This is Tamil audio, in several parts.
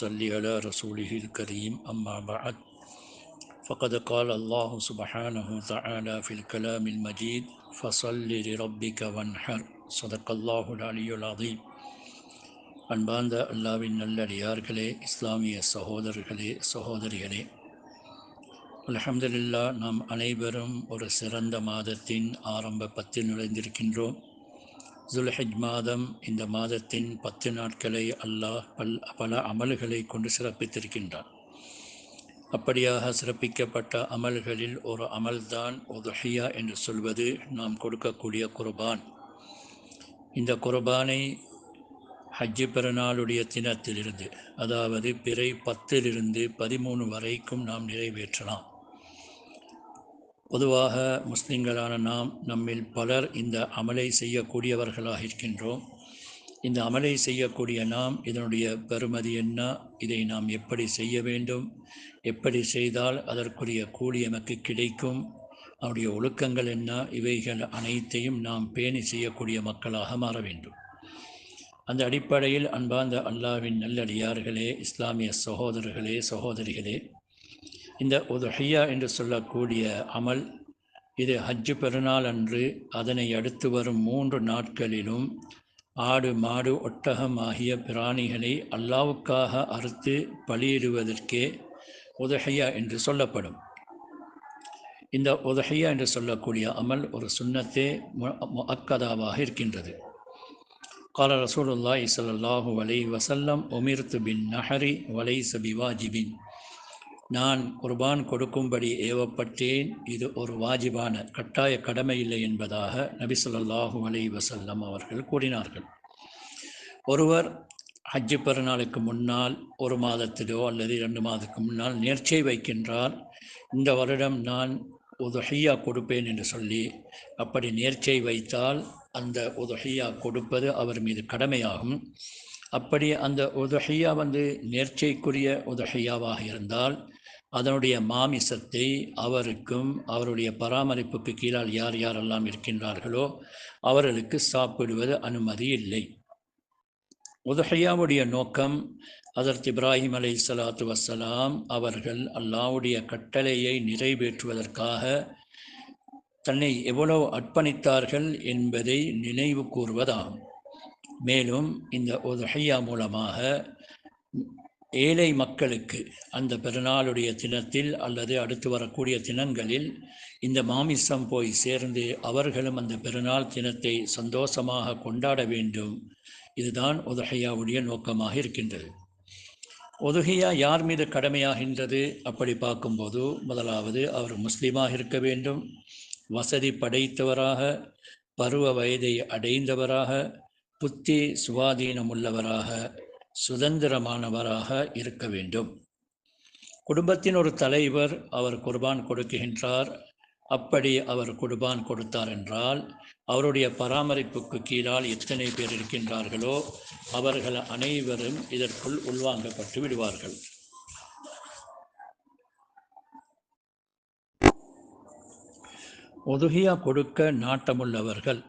صل على رسوله الكريم أما بعد فقد قال الله سبحانه وتعالى في الكلام المجيد فصل لربك وانحر صدق الله العلي العظيم அன்பார்ந்த அல்லாவின் நல்லடியார்களே இஸ்லாமிய சகோதரர்களே சகோதரிகளே அல்ஹம்துலில்லா நாம் அனைவரும் ஒரு சிறந்த மாதத்தின் ஆரம்ப பத்தில் நுழைந்திருக்கின்றோம் ஜுல்ஹஜ் மாதம் இந்த மாதத்தின் பத்து நாட்களை அல்லாஹ் பல் பல அமல்களை கொண்டு சிறப்பித்திருக்கின்றான். அப்படியாக சிறப்பிக்கப்பட்ட அமல்களில் ஒரு அமல்தான் ஒதுஹியா என்று சொல்வது நாம் கொடுக்கக்கூடிய குர்பான். இந்த குர்பானை ஹஜ்ஜி பெருநாளுடைய தினத்திலிருந்து அதாவது பிறை பத்திலிருந்து பதிமூணு வரைக்கும் நாம் நிறைவேற்றலாம். பொதுவாக முஸ்லிம்களான நாம் நம்மில் பலர் இந்த அமலை செய்யக்கூடியவர்களாக இருக்கின்றோம் இந்த அமலை செய்யக்கூடிய நாம் இதனுடைய பெருமதி என்ன? இதை நாம் எப்படி செய்ய வேண்டும்? எப்படி செய்தால் அதற்குரிய கூலி எமக்கு கிடைக்கும்? அவருடைய ஒழுக்கங்கள் என்ன? இவைகள் அனைத்தையும் நாம் பேணி செய்யக்கூடிய மக்களாக மாற வேண்டும். அந்த அடிப்படையில் அன்பார்ந்த அல்லாவின் நல்லடியார்களே இஸ்லாமிய சகோதரர்களே சகோதரிகளே இந்த உதஹியா என்று சொல்லக்கூடிய அமல் இது ஹஜ்ஜு பெருநாள் அன்று அதனை அடுத்து வரும் மூன்று நாட்களிலும் ஆடு மாடு ஒட்டகம் ஆகிய பிராணிகளை அல்லாவுக்காக அறுத்து பலியிடுவதற்கே உதஹையா என்று சொல்லப்படும். இந்த உதஹையா என்று சொல்லக்கூடிய அமல் ஒரு சுண்ணத்தே அக்கதாவாக இருக்கின்றது. கால ரசூலுல்லாஹி சல்லாஹூ அலை வசல்லம் ஒமிர்த்து பின் நஹரி வலை சபிவாஜிபின் நான் குர்பான் கொடுக்கும்படி ஏவப்பட்டேன் இது ஒரு வாஜிபான கட்டாய கடமை இல்லை என்பதாக நபி சொல்லாஹு அலி வசல்லம் அவர்கள் கூறினார்கள். ஒருவர் ஹஜ்ஜி பெருநாளுக்கு முன்னால் ஒரு மாதத்திலோ அல்லது இரண்டு மாதத்துக்கு முன்னால் நேர்ச்சை வைக்கின்றார். இந்த வருடம் நான் உதஹியா கொடுப்பேன் என்று சொல்லி அப்படி நேர்ச்சை வைத்தால் அந்த உதஹியா கொடுப்பது அவர் மீது கடமையாகும். அப்படி அந்த உதஹியா வந்து நேர்ச்சைக்குரிய உதஹியாவாக இருந்தால் அதனுடைய மாமிசத்தை அவருக்கும் அவருடைய பராமரிப்புக்கு கீழால் யார் யாரெல்லாம் இருக்கின்றார்களோ அவர்களுக்கு சாப்பிடுவது அனுமதி இல்லை. உதஹையாவுடைய நோக்கம் அதற்கு இப்ராஹிம் அலை சலாத்து வசலாம் அவர்கள் அல்லாவுடைய கட்டளையை நிறைவேற்றுவதற்காக தன்னை எவ்வளவு அர்ப்பணித்தார்கள் என்பதை நினைவு கூறுவதாகும் மேலும் இந்த உதஹையா மூலமாக ஏழை மக்களுக்கு அந்த பெருநாளுடைய தினத்தில் அல்லது அடுத்து வரக்கூடிய தினங்களில் இந்த மாமிசம் போய் சேர்ந்து அவர்களும் அந்த பெருநாள் தினத்தை சந்தோஷமாக கொண்டாட வேண்டும். இதுதான் உதகையாவுடைய நோக்கமாக இருக்கின்றது. ஒதுகையா யார் மீது கடமையாகின்றது? அப்படி பார்க்கும்போது முதலாவது அவர் முஸ்லீமாக இருக்க வேண்டும். வசதி படைத்தவராக பருவ வயதை அடைந்தவராக புத்தி சுவாதீனம் உள்ளவராக சுதந்திரமானவராக இருக்க வேண்டும். குடும்பத்தின் ஒரு தலைவர் அவர் குர்பான் கொடுக்கின்றார். அப்படி அவர் குர்பான் கொடுத்தார் என்றால் அவருடைய பராமரிப்புக்கு கீழால் எத்தனை பேர் இருக்கின்றார்களோ அவர்கள் அனைவரும் இதற்குள் உள்வாங்கப்பட்டு விடுவார்கள். ஒதுகியா கொடுக்க நாட்டமுள்ளவர்கள்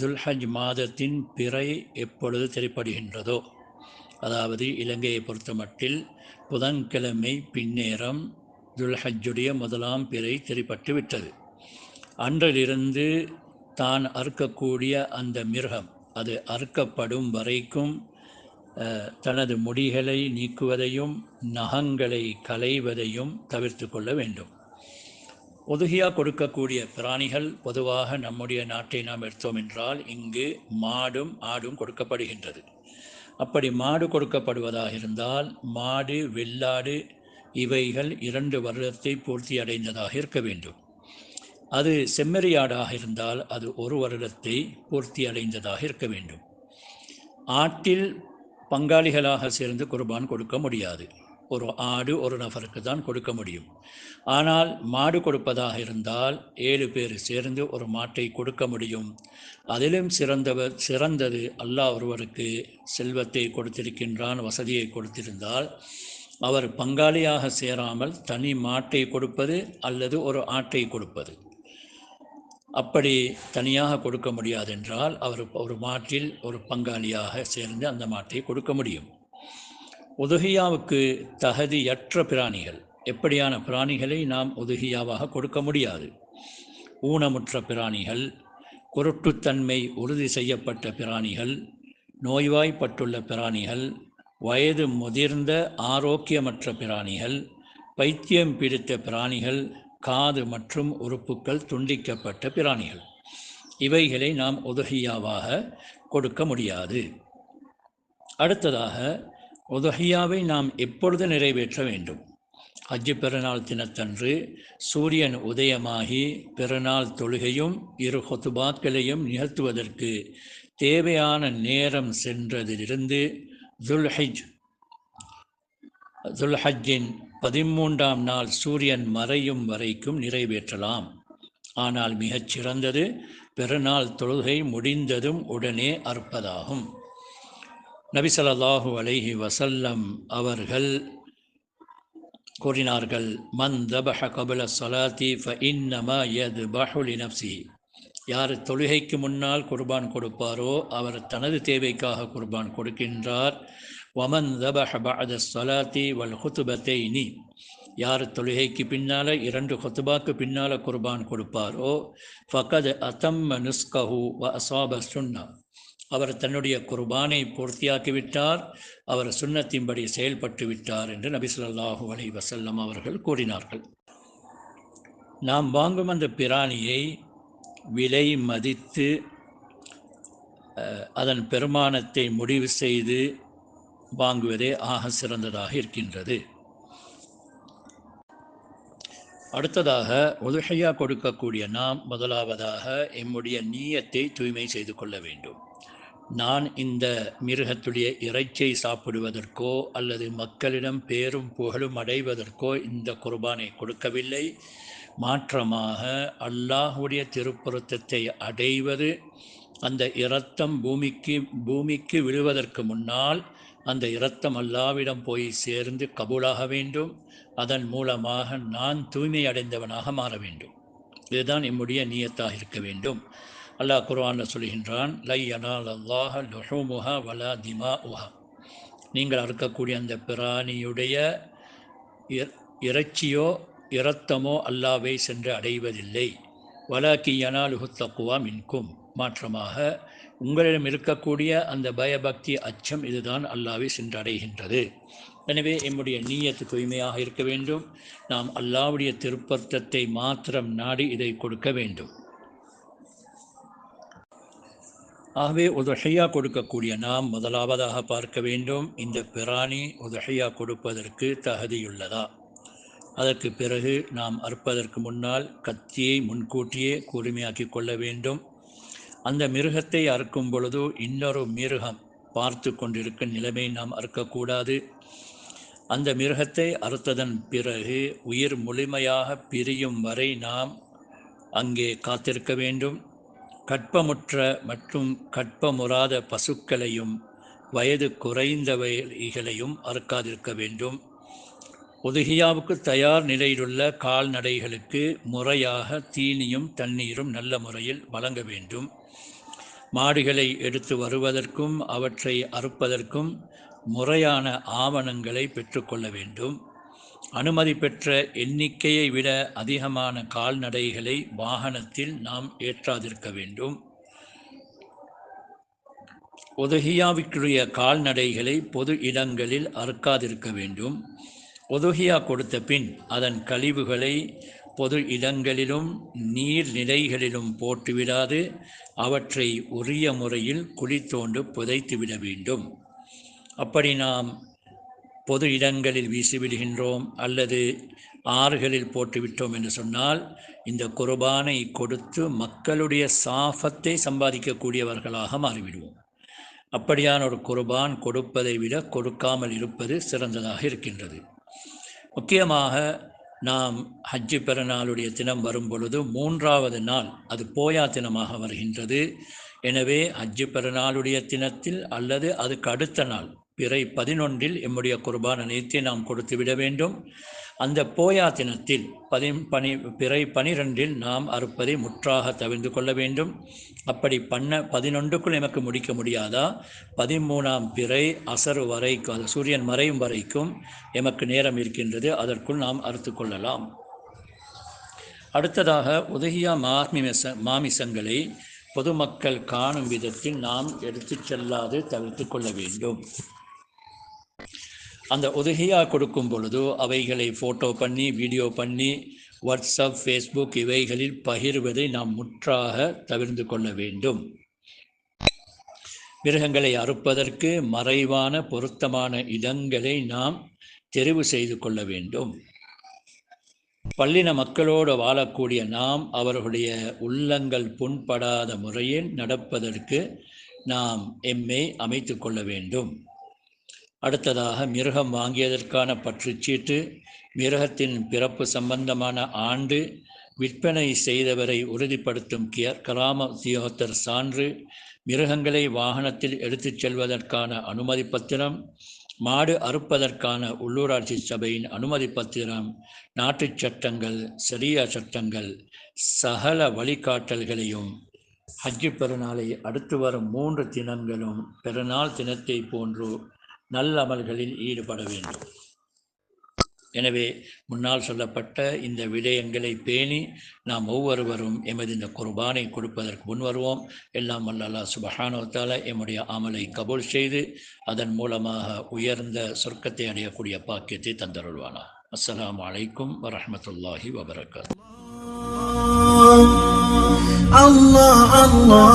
ஜுல்ஹஜ் மாதத்தின் பிறை எப்பொழுது தெரிப்படுகின்றதோ அதாவது இலங்கையை பொறுத்தமட்டில் புதன்கிழமை பின்னேரம் துல்ஹஜ்ஜுடைய முதலாம் பிறை தெரிப்பட்டு விட்டது. அன்றிலிருந்து தான் அறுக்கக்கூடிய அந்த மிருகம் அது அறுக்கப்படும் வரைக்கும் தனது முடிகளை நீக்குவதையும் நகங்களை களைவதையும் தவிர்த்து கொள்ள வேண்டும். ஒதுகியாக கொடுக்கக்கூடிய பிராணிகள் பொதுவாக நம்முடைய நாட்டை நாம் எடுத்தோம் என்றால் இங்கு மாடும் ஆடும் கொடுக்கப்படுகின்றது. அப்படி மாடு கொடுக்கப்படுவதாக இருந்தால் மாடு வெள்ளாடு இவைகள் இரண்டு வருடத்தை பூர்த்தி அடைந்ததாக இருக்க வேண்டும். அது செம்மறியாடாக இருந்தால் அது ஒரு வருடத்தை பூர்த்தி அடைந்ததாக இருக்க வேண்டும். ஆட்டில் பங்காளிகளாக சேர்ந்து குர்பான் கொடுக்க முடியாது. ஒரு ஆடு ஒரு நபருக்கு தான் கொடுக்க முடியும். ஆனால் மாடு கொடுப்பதாக இருந்தால் ஏழு பேர் சேர்ந்து ஒரு மாட்டை கொடுக்க முடியும். அதிலும் சிறந்தவர் சிறந்தது அல்லாஹ் ஒருவருக்கு செல்வத்தை கொடுத்திருக்கின்றான் வசதியை கொடுத்திருந்தால் அவர் பங்காளியாக சேராமல் தனி மாட்டை கொடுப்பது அல்லது ஒரு ஆட்டை கொடுப்பது. அப்படி தனியாக கொடுக்க முடியாதென்றால் அவர் ஒரு மாட்டில் ஒரு பங்காளியாக சேர்ந்து அந்த மாட்டை கொடுக்க முடியும். உதுகியாவுக்கு தகுதியற்ற பிராணிகள். எப்படியான பிராணிகளை நாம் உதுகியாவாக கொடுக்க முடியாது? ஊனமுற்ற பிராணிகள் குருட்டுத்தன்மை உறுதி செய்யப்பட்ட பிராணிகள் நோய்வாய்ப்பட்டுள்ள பிராணிகள் வயது முதிர்ந்த ஆரோக்கியமற்ற பிராணிகள் பைத்தியம் பிடித்த பிராணிகள் காது மற்றும் உறுப்புக்கள் துண்டிக்கப்பட்ட பிராணிகள். இவைகளை நாம் உதகியாவாக கொடுக்க முடியாது. அடுத்ததாக உதகியாவை நாம் எப்பொழுது நிறைவேற்ற வேண்டும்? ஹஜ்ஜு பெருநாள் தினத்தன்று சூரியன் உதயமாகி பெருநாள் தொழுகையும் இரு ஹொத்துபாக்களையும் நிகழ்த்துவதற்கு தேவையான நேரம் சென்றதிலிருந்து துல்ஹஜ் துல்ஹஜ்ஜின் பதிமூன்றாம் நாள் சூரியன் மறையும் வரைக்கும் நிறைவேற்றலாம். ஆனால் மிகச் சிறந்தது பெருநாள் தொழுகை முடிந்ததும் உடனே அற்பதாகும் நபிசல்லாஹு அலைஹி வசல்லம் அவர்கள் கூறினார்கள் மன் தபஹ கபல சலாத்தி ஃப இன்னமா யது பஹுலி நப்சி யார் தொழுகைக்கு முன்னால் குர்பான் கொடுப்பாரோ அவர் தனது தேவைக்காக குர்பான் கொடுக்கின்றார். வமன் தபஹ பஅத சலாத்தி வல் ஹுத்துபத்தை நீ யார் தொழுகைக்கு பின்னால் இரண்டு ஹொத்துபாக்கு பின்னால் குர்பான் கொடுப்பாரோ ஃபகத் அத்தம் நுஸ்கஹு வ அசாப சுன்னா. அவர் தன்னுடைய குர்பானை பூர்த்தியாக்கிவிட்டார். அவர் சுண்ணத்தின்படி செயல்பட்டு விட்டார் என்று நபிசுல்லாஹு அலி வசல்லம் அவர்கள் கூறினார்கள். நாம் வாங்கும் அந்த பிராணியை விலை மதித்து அதன் பெருமானத்தை முடிவு செய்து வாங்குவதே ஆக சிறந்ததாக இருக்கின்றது. அடுத்ததாக உதுகையா கொடுக்கக்கூடிய நாம் முதலாவதாக எம்முடைய நீயத்தை தூய்மை செய்து கொள்ள வேண்டும். நான் இந்த மிருகத்துடைய இறைச்சியை சாப்பிடுவதற்கோ அல்லது மக்களிடம் பேரும் புகழும் அடைவதற்கோ இந்த குர்பானை கொடுக்கவில்லை. மாற்றமாக அல்லாஹுடைய திருப்புறத்தத்தை அடைவது அந்த இரத்தம் பூமிக்கு பூமிக்கு விழுவதற்கு முன்னால் அந்த இரத்தம் அல்லாவிடம் போய் சேர்ந்து கபூலாக வேண்டும். அதன் மூலமாக நான் தூய்மை அடைந்தவனாக மாற வேண்டும். இதுதான் என்னுடைய நீயத்தாக இருக்க வேண்டும். அல்லாஹ் குர்ஆனில் சொல்கின்றான் லை அனால் அல்லாஹ லுஹூமுஹா வலா திமா உஹா நீங்கள் அறுக்கக்கூடிய அந்த பிராணியுடைய இறைச்சியோ இரத்தமோ அல்லாவை சென்று அடைவதில்லை. வலாக்கி யனாலுஹு தக்குவா மின்கும். மாற்றமாக உங்களிடம் இருக்கக்கூடிய அந்த பயபக்தி அச்சம் இதுதான் அல்லாவை சென்றடைகின்றது எனவே எம்முடைய நீயத்து தூய்மையாக இருக்க வேண்டும். நாம் அல்லாவுடைய திருப்பத்தத்தை மாத்திரம் நாடி இதை கொடுக்க வேண்டும். ஆகவே உதஹையா கொடுக்கக்கூடிய நாம் முதலாவதாக பார்க்க வேண்டும். இந்த பிராணி உதஹையா கொடுப்பதற்கு தகுதியுள்ளதா? அதற்கு பிறகு நாம் அறுப்பதற்கு முன்னால் கத்தியை முன்கூட்டியே கூர்மையாக்கி கொள்ள வேண்டும். அந்த மிருகத்தை அறுக்கும் பொழுது இன்னொரு மிருகம் பார்த்து கொண்டிருக்கும் நிலைமை நாம் அறுக்கக்கூடாது. அந்த மிருகத்தை அறுத்ததன் பிறகு உயிர் முழுமையாக பிரியும் வரை நாம் அங்கே காத்திருக்க வேண்டும். கற்பமுற்ற மற்றும் கற்பமுறாத பசுக்களையும் வயது குறைந்தவைகளையும் அறுக்காதிருக்க வேண்டும். உதுகியாவுக்கு தயார் நிலையிலுள்ள கால்நடைகளுக்கு முறையாக தீனியும் தண்ணீரும் நல்ல முறையில் வழங்க வேண்டும். மாடுகளை எடுத்து வருவதற்கும் அவற்றை அறுப்பதற்கும் முறையான ஆவணங்களை பெற்றுக்கொள்ள வேண்டும். அனுமதி பெற்ற எண்ணிக்கையை விட அதிகமான கால்நடைகளை வாகனத்தில் நாம் ஏற்றாதிருக்க வேண்டும். ஒதுகியாவிற்குரிய கால்நடைகளை பொது இடங்களில் அறுக்காதிருக்க வேண்டும். ஒதுகியா கொடுத்த பின் அதன் கழிவுகளை பொது இடங்களிலும் நீர்நிலைகளிலும் போட்டுவிடாது. அவற்றை உரிய முறையில் குழி தோண்டு புதைத்துவிட வேண்டும். அப்படி நாம் பொது இடங்களில் வீசிவிடுகின்றோம் அல்லது ஆறுகளில் போட்டுவிட்டோம் என்று சொன்னால் இந்த குர்பானை கொடுத்து மக்களுடைய சாபத்தை சம்பாதிக்கக்கூடியவர்களாக மாறிவிடுவோம். அப்படியான ஒரு குர்பான் கொடுப்பதை விட கொடுக்காமல் இருப்பது சிறந்ததாக இருக்கின்றது. முக்கியமாக நாம் ஹஜ்ஜி பெருநாளுடைய தினம் வரும் பொழுது மூன்றாவது நாள் அது போயா தினமாக வருகின்றது. எனவே ஹஜ்ஜி பெருநாளுடைய தினத்தில் அல்லது அதுக்கு அடுத்த நாள் பிறை பதினொன்றில் எம்முடைய குர்பான் அனைத்தை நாம் கொடுத்து விட வேண்டும். அந்த போயா தினத்தில் பதி பனி பிறை பனிரெண்டில் நாம் அறுப்பதை முற்றாக தவிர்ந்து கொள்ள வேண்டும். அப்படி பண்ண பதினொன்றுக்குள் எமக்கு முடிக்க முடியாதா? பதிமூணாம் பிறை அசர் வரைக்கும் அது சூரியன் மறையும் வரைக்கும் எமக்கு நேரம் இருக்கின்றது. அதற்குள் நாம் அறுத்து கொள்ளலாம். அடுத்ததாக உதகியா மாமிச மாமிசங்களை பொதுமக்கள் காணும் விதத்தில் நாம் எடுத்துச் செல்லாது தவிர்த்து கொள்ள வேண்டும். அந்த உதகையாக கொடுக்கும் பொழுது அவைகளை ஃபோட்டோ பண்ணி வீடியோ பண்ணி வாட்ஸ்அப் ஃபேஸ்புக் இவைகளில் பகிர்வதை நாம் முற்றாக தவிர்த்து கொள்ள வேண்டும். மிருகங்களை அறுப்பதற்கு மறைவான பொருத்தமான இடங்களை நாம் தெரிவு செய்து கொள்ள வேண்டும். பள்ளின மக்களோடு வாழக்கூடிய நாம் அவர்களுடைய உள்ளங்கள் புண்படாத முறையில் நடப்பதற்கு நாம் எம்மை அமைத்து கொள்ள வேண்டும். அடுத்ததாக மிருகம் வாங்கியதற்கான பற்றுச்சீட்டு மிருகத்தின் பிறப்பு சம்பந்தமான ஆண்டு விற்பனை செய்தவரை உறுதிப்படுத்தும் கிராம உத்தியோகத்தர் சான்று மிருகங்களை வாகனத்தில் எடுத்துச் செல்வதற்கான அனுமதி பத்திரம் மாடு அறுப்பதற்கான உள்ளூராட்சி சபையின் அனுமதி பத்திரம் நாட்டுச் சட்டங்கள் சரியா சட்டங்கள் சகல வழிகாட்டல்களையும் ஹஜ்ஜு பெருநாளை அடுத்து வரும் மூன்று தினங்களும் பெருநாள் தினத்தை போன்று நல்லமல்களில் ஈடுபட வேண்டும். எனவே முன்னால் சொல்லப்பட்ட இந்த விடயங்களை பேணி நாம் ஒவ்வொருவரும் எமது இந்த குர்பானை கொடுப்பதற்கு முன் வருவோம். எல்லாம் வல்ல அல்லாஹ் எம்முடைய அமலை கபூல் செய்து அதன் மூலமாக உயர்ந்த சொர்க்கத்தை அடையக்கூடிய பாக்கியத்தை தந்தருள்வானா. அஸ்லாம் அலைக்கும் வரமத்துல்லாஹி வபரகாத். Allah Allah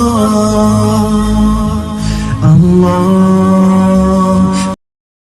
Allah